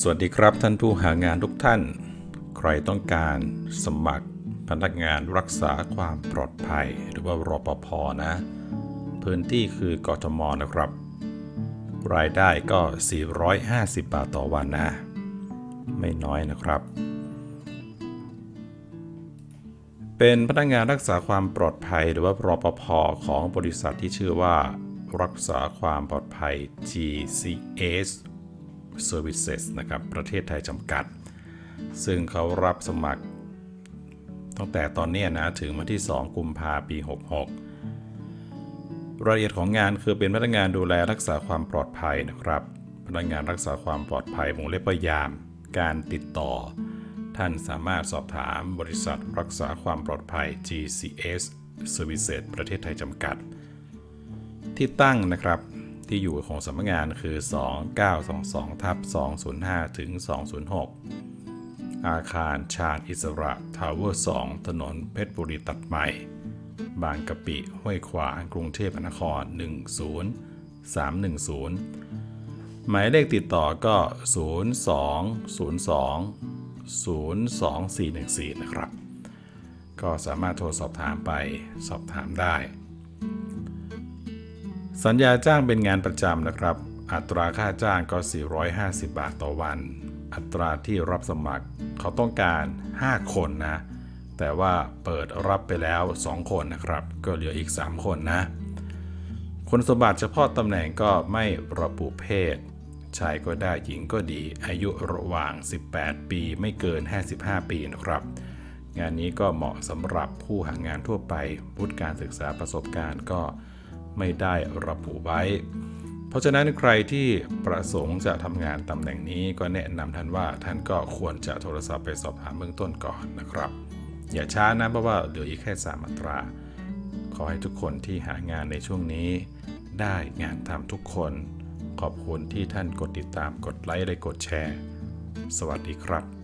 สวัสดีครับท่านผู้หางานทุกท่าน ใครต้องการสมัครพนักงานรักษาความปลอดภัย หรือว่ารปภนะ พื้นที่คือกทมนะครับ รายได้ก็ 450 บาทต่อวันนะ ไม่น้อยนะครับ เป็นพนักงานรักษาความปลอดภัย หรือว่ารปภของบริษัทที่ชื่อว่า รักษาความปลอดภัย GCS Services นะครับ ประเทศไทยจำกัด ซึ่งเขารับสมัคร ตั้งแต่ตอนนี้นะ ถึงวันที่ 2 กุมภาปี 66 รายละเอียดของงานคือเป็นพนักงานดูแลรักษาความปลอดภัยนะครับ พนักงานรักษาความปลอดภัยวงเล็บว่ายาม การติดต่อ ท่านสามารถสอบถามบริษัทรักษาความปลอดภัย GCS Services ประเทศไทยจำกัด ที่ตั้งนะครับ ที่อยู่ของสำนักงานคือ 2922ทับ205 ถึง 206 อาคารชาญอิสระทาวเวอร์ 2 ถนนเพชรบุรีตัดใหม่ บางกะปิห้วยขวางกรุงเทพมหานคร 10310 หมายเลขติดต่อก็ 0202 02414 นะครับ ก็สามารถโทรสอบถามไปสอบถามได้ สัญญาจ้างเป็นงานประจำนะครับ อัตราค่าจ้างก็ 450 บาทต่อวัน อัตราที่รับสมัครเขาต้องการ 5 คนนะ แต่ว่าเปิดรับไปแล้ว 2 คนนะครับ ก็เหลืออีก 3 คนนะ คุณสมบัติเฉพาะตำแหน่งก็ไม่ระบุเพศ ชายก็ได้หญิงก็ดี อายุระหว่าง 18 ปีไม่เกิน 55 ปีนะครับงานนี้ก็เหมาะสำหรับผู้หางานทั่วไปวุฒิการศึกษาประสบการณ์ก็ ไม่ได้ระบุไว้ เพราะฉะนั้นใครที่ประสงค์จะทำงานตำแหน่งนี้ก็แนะนำท่านว่าท่านก็ควรจะโทรศัพท์ไปสอบถามเบื้องต้นก่อนนะครับ อย่าช้านะเพราะว่าเหลืออีกแค่สามอัตรา ขอให้ทุกคนที่หางานในช่วงนี้ ได้งานทำทุกคน ขอบคุณที่ท่านกดติดตามกดไลค์และกดแชร์ สวัสดีครับ